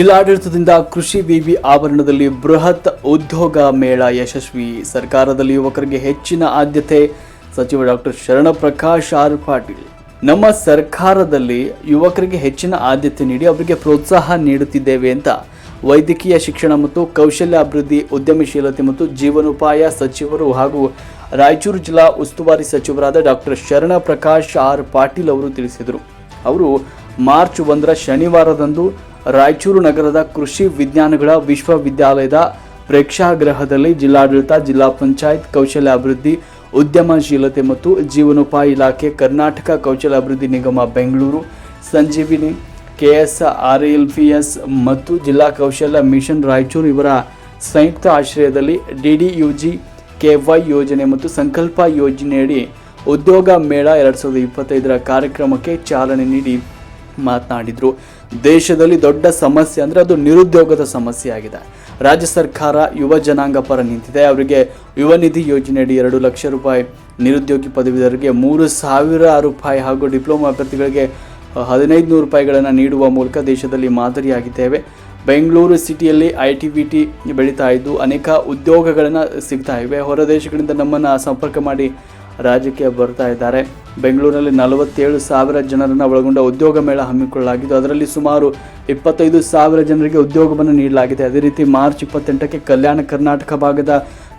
ಜಿಲ್ಲಾಡಳಿತದಿಂದ ಕೃಷಿ ವಿವಿ ಆವರಣದಲ್ಲಿ ಬೃಹತ್ ಉದ್ಯೋಗ ಮೇಳ ಯಶಸ್ವಿ. ಸರ್ಕಾರದಲ್ಲಿ ಯುವಕರಿಗೆ ಹೆಚ್ಚಿನ ಆದ್ಯತೆ. ಸಚಿವ ಡಾಕ್ಟರ್ ಶರಣಪ್ರಕಾಶ್ ಆರ್ ಪಾಟೀಲ್. ನಮ್ಮ ಸರ್ಕಾರದಲ್ಲಿ ಯುವಕರಿಗೆ ಹೆಚ್ಚಿನ ಆದ್ಯತೆ ನೀಡಿ ಅವರಿಗೆ ಪ್ರೋತ್ಸಾಹ ನೀಡುತ್ತಿದ್ದೇವೆ ಅಂತ ವೈದ್ಯಕೀಯ ಶಿಕ್ಷಣ ಮತ್ತು ಕೌಶಲ್ಯ ಅಭಿವೃದ್ಧಿ ಉದ್ಯಮಶೀಲತೆ ಮತ್ತು ಜೀವನೋಪಾಯ ಸಚಿವರು ಹಾಗೂ ರಾಯಚೂರು ಜಿಲ್ಲಾ ಉಸ್ತುವಾರಿ ಸಚಿವರಾದ ಡಾಕ್ಟರ್ ಶರಣ ಪ್ರಕಾಶ್ ಆರ್ ಪಾಟೀಲ್ ಅವರು ತಿಳಿಸಿದರು. ಅವರು ಮಾರ್ಚ್ ಒಂದರ ಶನಿವಾರದಂದು ರಾಯಚೂರು ನಗರದ ಕೃಷಿ ವಿಜ್ಞಾನಗಳ ವಿಶ್ವವಿದ್ಯಾಲಯದ ಪ್ರೇಕ್ಷಾಗೃಹದಲ್ಲಿ ಜಿಲ್ಲಾಡಳಿತ, ಜಿಲ್ಲಾ ಪಂಚಾಯತ್ ಕೌಶಲ್ಯಾಭಿವೃದ್ಧಿ, ಉದ್ಯಮಶೀಲತೆ ಮತ್ತು ಜೀವನೋಪಾಯ ಇಲಾಖೆ, ಕರ್ನಾಟಕ ಕೌಶಲ್ಯಾಭಿವೃದ್ಧಿ ನಿಗಮ Bengaluru, Sanjeevini K S R L P S ಮತ್ತು ಜಿಲ್ಲಾ ಕೌಶಲ್ಯ ಮಿಷನ್ ರಾಯಚೂರು ಇವರ ಸಂಯುಕ್ತ ಆಶ್ರಯದಲ್ಲಿ ಡಿಡಿಯುಜಿ ಕೆವೈ ಯೋಜನೆ ಮತ್ತು ಸಂಕಲ್ಪ ಯೋಜನೆಯಡಿ ಉದ್ಯೋಗ ಮೇಳ ಎರಡು ಸಾವಿರದ ಇಪ್ಪತ್ತೈದರ ಕಾರ್ಯಕ್ರಮಕ್ಕೆ ಚಾಲನೆ ನೀಡಿ ಮಾತನಾಡಿದರು. ದೇಶದಲ್ಲಿ ದೊಡ್ಡ ಸಮಸ್ಯೆ ಅಂದರೆ ಅದು ನಿರುದ್ಯೋಗದ ಸಮಸ್ಯೆ ಆಗಿದೆ ರಾಜ್ಯ ಸರ್ಕಾರ ಯುವ ಜನಾಂಗ ಪರ ನಿಂತಿದೆ. ಅವರಿಗೆ ಯುವ ನಿಧಿ ಯೋಜನೆಯಡಿ ಎರಡು ಲಕ್ಷ ರೂಪಾಯಿ ನಿರುದ್ಯೋಗಿ ಪದವೀಧರಿಗೆ ಮೂರು ಸಾವಿರ ರೂಪಾಯಿ ಹಾಗೂ ಡಿಪ್ಲೊಮಾ ಅಭ್ಯರ್ಥಿಗಳಿಗೆ ಹದಿನೈದು ನೂರು ರೂಪಾಯಿಗಳನ್ನು ನೀಡುವ ಮೂಲಕ ದೇಶದಲ್ಲಿ ಮಾದರಿಯಾಗಿದ್ದೇವೆ. ಬೆಂಗಳೂರು ಸಿಟಿಯಲ್ಲಿ ಐ ಟಿ ಬಿ ಟಿ ಬೆಳೀತಾ ಇದ್ದು ಅನೇಕ ಉದ್ಯೋಗಗಳನ್ನು ಸಿಗ್ತಾ ಇವೆ. ಹೊರ ದೇಶಗಳಿಂದ ನಮ್ಮನ್ನು ಸಂಪರ್ಕ ಮಾಡಿ ರಾಜ್ಯಕ್ಕೆ ಬರ್ತಾ ಇದ್ದಾರೆ. ಬೆಂಗಳೂರಿನಲ್ಲಿ ನಲವತ್ತೇಳು ಸಾವಿರ ಜನರನ್ನು ಒಳಗೊಂಡ ಉದ್ಯೋಗ ಮೇಳ ಹಮ್ಮಿಕೊಳ್ಳಲಾಗಿದ್ದು, ಅದರಲ್ಲಿ ಸುಮಾರು ಇಪ್ಪತ್ತೈದು ಸಾವಿರ ಜನರಿಗೆ ಉದ್ಯೋಗವನ್ನು ನೀಡಲಾಗಿದೆ. ಅದೇ ರೀತಿ ಮಾರ್ಚ್ ಇಪ್ಪತ್ತೆಂಟಕ್ಕೆ ಕಲ್ಯಾಣ ಕರ್ನಾಟಕ ಭಾಗದ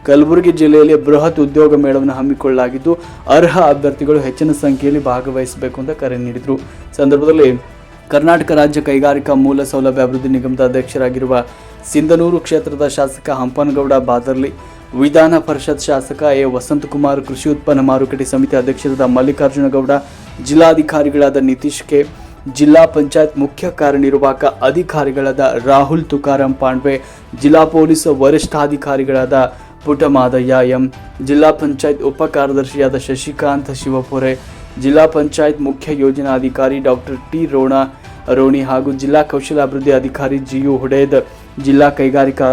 ಕಲಬುರಗಿ ಜಿಲ್ಲೆಯಲ್ಲಿ ಬೃಹತ್ ಉದ್ಯೋಗ ಮೇಳವನ್ನು ಹಮ್ಮಿಕೊಳ್ಳಲಾಗಿದ್ದು, ಅರ್ಹ ಅಭ್ಯರ್ಥಿಗಳು ಹೆಚ್ಚಿನ ಸಂಖ್ಯೆಯಲ್ಲಿ ಭಾಗವಹಿಸಬೇಕು ಅಂತ ಕರೆ ನೀಡಿದರು. ಸಂದರ್ಭದಲ್ಲಿ ಕರ್ನಾಟಕ ರಾಜ್ಯ ಕೈಗಾರಿಕಾ ಮೂಲ ಸೌಲಭ್ಯ ಅಭಿವೃದ್ಧಿ ನಿಗಮದ ಅಧ್ಯಕ್ಷರಾಗಿರುವ ಸಿಂಧನೂರು ಕ್ಷೇತ್ರದ ಶಾಸಕ ಹಂಪನಗೌಡ ಬಾದರ್ಲಿ ವಿಧಾನ ಪರಿಷತ್ ಶಾಸಕ ಎ. ವಸಂತಕುಮಾರ್ ಕೃಷಿ ಉತ್ಪನ್ನ ಮಾರುಕಟ್ಟೆ ಸಮಿತಿ ಅಧ್ಯಕ್ಷರಾದ ಮಲ್ಲಿಕಾರ್ಜುನಗೌಡ ಜಿಲ್ಲಾಧಿಕಾರಿಗಳಾದ ನಿತೀಶ್ ಕೆ, ಜಿಲ್ಲಾ ಪಂಚಾಯತ್ ಮುಖ್ಯ ಕಾರ್ಯನಿರ್ವಾಹಕ ಅಧಿಕಾರಿಗಳಾದ ರಾಹುಲ್ ತುಕಾರಾಂ ಪಾಂಡ್ವೆ, ಜಿಲ್ಲಾ ಪೊಲೀಸ್ ವರಿಷ್ಠಾಧಿಕಾರಿಗಳಾದ ಪುಟಮಾದಯ್ಯ ಎಂ, ಜಿಲ್ಲಾ ಪಂಚಾಯತ್ ಉಪ ಕಾರ್ಯದರ್ಶಿಯಾದ ಶಶಿಕಾಂತ್ ಶಿವಪುರೆ, ಜಿಲ್ಲಾ ಪಂಚಾಯತ್ ಮುಖ್ಯ ಯೋಜನಾಧಿಕಾರಿ ಡಾಕ್ಟರ್ ಟಿ. ರೋಣ, ರೋಣಿ ಹಾಗೂ ಜಿಲ್ಲಾ ಕೌಶಲಾಭಿವೃದ್ಧಿ ಅಧಿಕಾರಿ ಜಿಯು ಹುಡೇದ್, ಜಿಲ್ಲಾ ಕೈಗಾರಿಕಾ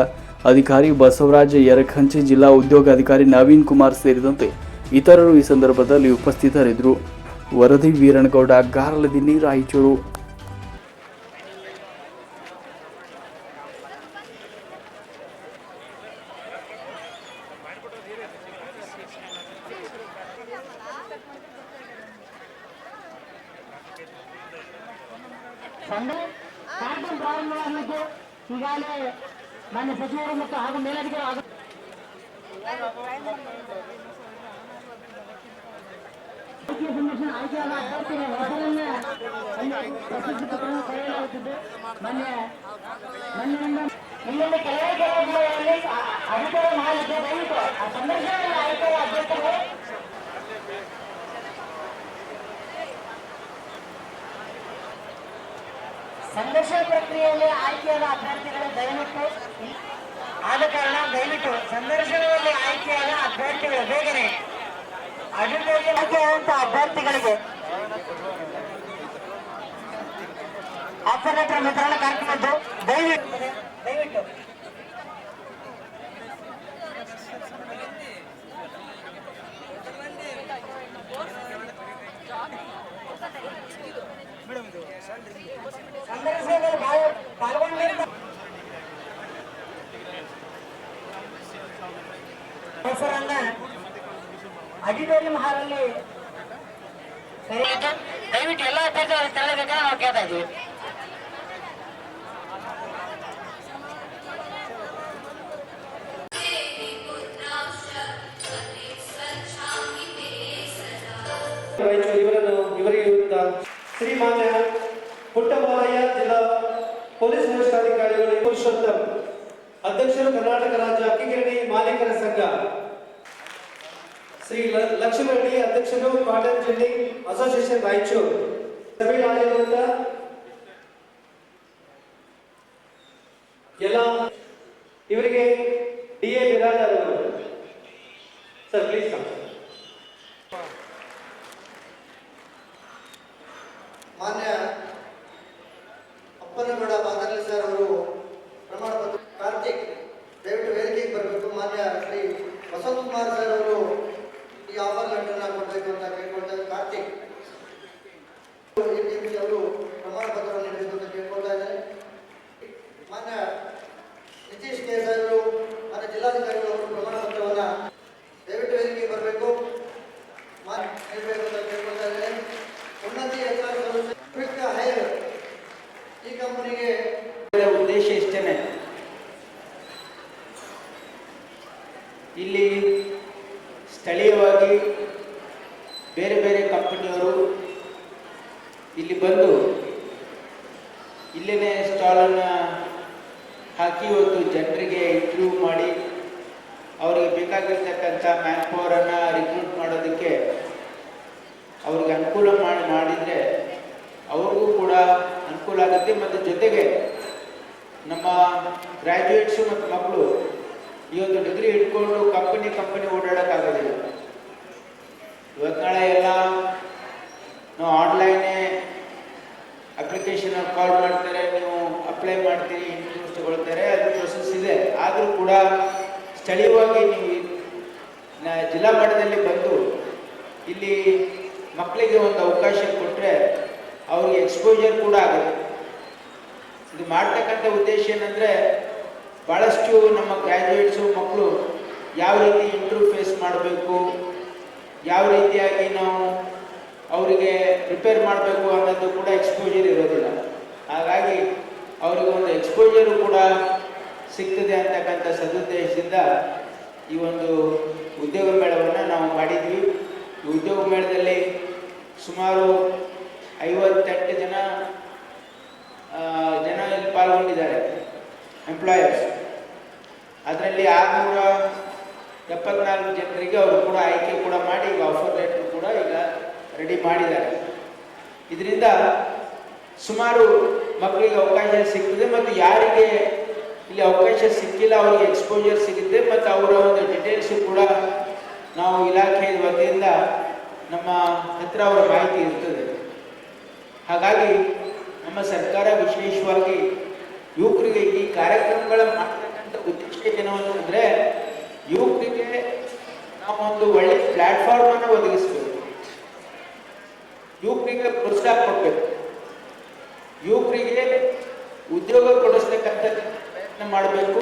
ಅಧಿಕಾರಿ ಬಸವರಾಜ ಯರಖಂಚಿ, ಜಿಲ್ಲಾ ಉದ್ಯೋಗ ಅಧಿಕಾರಿ ನವೀನ್ ಕುಮಾರ್ ಸೇರಿದಂತೆ ಇತರರು ಈ ಸಂದರ್ಭದಲ್ಲಿ ಉಪಸ್ಥಿತರಿದ್ದರು. ವರದಿ ವೀರಣಗೌಡ ಗಾರಲದಿನ್ನಿ ರಾಯಚೂರು ಈಗಾಗಲೇ ಮಾನ್ಯ ಸಚಿವರು ಮತ್ತು ಹಾಗೂ ಮೇಲಧಿಕಾರಿ ಹಾಗೂ ಸಂದರ್ಶನ ಆಯ್ಕೆಯಾದ ಅಭ್ಯರ್ಥಿಗಳ ಹೆಸರನ್ನೇ ಪ್ರಸಿದ್ಧಪಡಿಸಲು ಕರೆಯಲಾಗುತ್ತಿದ್ದು ಮೊನ್ನೆ ಮೊನ್ನೆಯಿಂದ ಇಲ್ಲಿಂದ ಕೆಲವೇ ಕೆಲವು ದಿನಗಳಲ್ಲಿ ಅಧಿಕಾರ ಮಾಡಲಿಕ್ಕೆ ದಯವಿಟ್ಟು ಆ ಸಂದರ್ಶನದಲ್ಲಿ ಆಯ್ಕೆಯ ಅಭ್ಯರ್ಥಿಗಳು ಸಂದರ್ಶನ ಪ್ರಕ್ರಿಯೆಯಲ್ಲಿ ಆಯ್ಕೆಯಾದ ಅಭ್ಯರ್ಥಿಗಳು ದಯವಿಟ್ಟು ಆದ ಕಾರಣ ದಯವಿಟ್ಟು ಸಂದರ್ಶನದಲ್ಲಿ ಆಯ್ಕೆಯಾದ ಅಭ್ಯರ್ಥಿಗಳು ಬೇಗನೆ ಅಭಿವೃದ್ಧಿ ಆಯ್ಕೆಯಾದಂತಹ ಅಭ್ಯರ್ಥಿಗಳಿಗೆ ಆಫರ್ ಲೆಟರ್ ಕಾರ್ಯಕ್ರಮದ್ದು ದಯವಿಟ್ಟು ದಯವಿಟ್ಟು. ಹೆಸರನ್ನ ಆಡಿಟೋರಿಯಂ ಹಾಲಲ್ಲಿ ದಯವಿಟ್ಟು ಎಲ್ಲ ಅಭ್ಯರ್ಥಿಗಳು ತೆರಳಬೇಕಂತ ನಾವು ಕೇಳ್ತಾ ಇದ್ದೀವಿ. ಇವರನ್ನು ಇವರಿಗೆ ಶ್ರೀಮಾನ್ಯ ಪುಟ್ಟಬಾಲಯ್ಯ ಜಿಲ್ಲಾ ಪೊಲೀಸ್ ವರಿಷ್ಠಾಧಿಕಾರಿಗಳು, ಪುರುಷೋತ್ತಮ್ ಅಧ್ಯಕ್ಷರು, ಕರ್ನಾಟಕ ರಾಜ್ಯ ಅಕ್ಕಿಗಿರಣಿ ಮಾಲೀಕರ ಸಂಘ. ಶ್ರೀ ಲಕ್ಷ್ಮಣಿ ಅಧ್ಯಕ್ಷರು, ಕಾಟನ್ ಜಿಲ್ಡಿಂಗ್ ಅಸೋಸಿಯೇಷನ್ ರಾಯಚೂರು. ತಮಿಳುನಾಡಿನಿಂದ ಎಲ್ಲ ಇವರಿಗೆ ಡಿ ಎ ಬಿರಾಜ್ ಅವರು. ಸರ್ ಪ್ಲೀಸ್ ಕಮ್ ಅವರು ಪ್ರಮಾಣ ಪತ್ರವನ್ನು ನೀಡಬೇಕು ಅಂತ ಕೇಳ್ಕೊಳ್ತಾ ಇದ್ದಾರೆ ಮಾನ್ಯ ನಿತೀಶ್ ಕೇಸಾಯಿ ಅವರು ಜಿಲ್ಲಾಧಿಕಾರಿಗಳು ಇಲ್ಲಿ ಬಂದು ಇಲ್ಲೇ ಸ್ಟಾಲನ್ನು ಹಾಕಿ ಇವತ್ತು ಜನರಿಗೆ ಇಂಟ್ರೂವ್ ಮಾಡಿ ಅವರಿಗೆ ಬೇಕಾಗಿರ್ತಕ್ಕಂಥ ಮ್ಯಾನ್ ಪವರನ್ನು ರಿಕ್ರೂಟ್ ಮಾಡೋದಕ್ಕೆ ಅವ್ರಿಗೆ ಅನುಕೂಲ ಮಾಡಿ ಮಾಡಿದರೆ ಅವ್ರಿಗೂ ಕೂಡ ಅನುಕೂಲ ಆಗುತ್ತೆ. ಮತ್ತು ಜೊತೆಗೆ ನಮ್ಮ ಗ್ರ್ಯಾಜುಯೇಟ್ಸು ಮತ್ತು ಮಕ್ಕಳು ಈ ಒಂದು ಡಿಗ್ರಿ ಇಟ್ಕೊಂಡು ಕಂಪನಿ ಕಂಪನಿ ಓಡಾಡೋಕ್ಕಾಗೋದಿಲ್ಲ. ಇವತ್ತು ನಾಳೆ ಎಲ್ಲ ನಾವು ಆನ್ಲೈನೇ ಅಪ್ಲಿಕೇಶನ್ ಕಾಲ್ ಮಾಡ್ತಾರೆ, ನೀವು ಅಪ್ಲೈ ಮಾಡ್ತೀರಿ ಇಂಟರ್ವ್ಯೂಸ್ ತಗೊಳ್ತಾರೆ, ಅದು ಪ್ರೊಸೆಸ್ ಇದೆ. ಆದರೂ ಕೂಡ ಸ್ಥಳೀಯವಾಗಿ ನೀವು ಜಿಲ್ಲಾ ಮಟ್ಟದಲ್ಲಿ ಬಂದು ಇಲ್ಲಿ ಮಕ್ಕಳಿಗೆ ಒಂದು ಅವಕಾಶ ಕೊಟ್ಟರೆ ಅವ್ರಿಗೆ ಎಕ್ಸ್ಪೋಜರ್ ಕೂಡ ಆಗುತ್ತೆ. ಇದು ಮಾಡ್ತಕ್ಕಂಥ ಉದ್ದೇಶ ಏನಂದರೆ ಭಾಳಷ್ಟು ನಮ್ಮ ಗ್ರ್ಯಾಜುಯೇಟ್ಸು ಮಕ್ಕಳು ಯಾವ ರೀತಿ ಇಂಟ್ರೂ ಫೇಸ್ ಮಾಡಬೇಕು ಯಾವ ರೀತಿಯಾಗಿ ನಾವು ಅವರಿಗೆ ಪ್ರಿಪೇರ್ ಮಾಡಬೇಕು ಅನ್ನೋದು ಕೂಡ ಎಕ್ಸ್ಪೋಜರ್ ಇರೋದಿಲ್ಲ. ಹಾಗಾಗಿ ಅವರಿಗೆ ಒಂದು ಎಕ್ಸ್ಪೋಜರು ಕೂಡ ಸಿಗ್ತದೆ ಅಂತಕ್ಕಂಥ ಸದುದ್ದೇಶದಿಂದ ಈ ಒಂದು ಉದ್ಯೋಗ ಮೇಳವನ್ನು ನಾವು ಮಾಡಿದ್ವಿ. ಈ ಉದ್ಯೋಗ ಮೇಳದಲ್ಲಿ ಸುಮಾರು ಐವತ್ತೆಂಟು ಜನ ಜನ ಇಲ್ಲಿ ಪಾಲ್ಗೊಂಡಿದ್ದಾರೆ ಎಂಪ್ಲಾಯರ್ಸ್ ಅದರಲ್ಲಿ ಆರುನೂರ ಎಪ್ಪತ್ನಾಲ್ಕು ಜನರಿಗೆ ಅವರು ಕೂಡ ಆಯ್ಕೆ ಕೂಡ ಮಾಡಿ ಈಗ ಆಫರ್ ಲೆಟರ್ ಕೂಡ ಈಗ ರೆಡಿ ಮಾಡಿದ್ದಾರೆ. ಇದರಿಂದ ಸುಮಾರು ಮಕ್ಕಳಿಗೆ ಅವಕಾಶ ಸಿಗ್ತದೆ ಮತ್ತು ಯಾರಿಗೆ ಇಲ್ಲಿ ಅವಕಾಶ ಸಿಕ್ಕಿಲ್ಲ, ಅವರಿಗೆ ಎಕ್ಸ್ಪೋಜರ್ ಸಿಗುತ್ತೆ ಮತ್ತು ಅವರ ಒಂದು ಡಿಟೇಲ್ಸು ಕೂಡ ನಾವು ಇಲಾಖೆ ವತಿಯಿಂದ ನಮ್ಮ ಹತ್ರ ಅವರ ಮಾಹಿತಿ ಇರ್ತದೆ. ಹಾಗಾಗಿ ನಮ್ಮ ಸರ್ಕಾರ ವಿಶೇಷವಾಗಿ ಯುವಕರಿಗೆ ಈ ಕಾರ್ಯಕ್ರಮಗಳ ಮಾಡ್ತಕ್ಕಂಥ ಏನೋ ಅಂತಂದ್ರೆ ಯುವಕರಿಗೆ ನಾವು ಒಂದು ಒಳ್ಳೆ ಪ್ಲಾಟ್ಫಾರ್ಮ್ ಅನ್ನು ಒದಗಿಸಬೇಕು. ಯುವಕರಿಗೆ ಪ್ರೋತ್ಸಾಹ ಕೊಡಬೇಕು. ಯುವಕರಿಗೆ ಉದ್ಯೋಗ ಕೊಡಿಸ್ತಕ್ಕಂಥ ಪ್ರಯತ್ನ ಮಾಡಬೇಕು.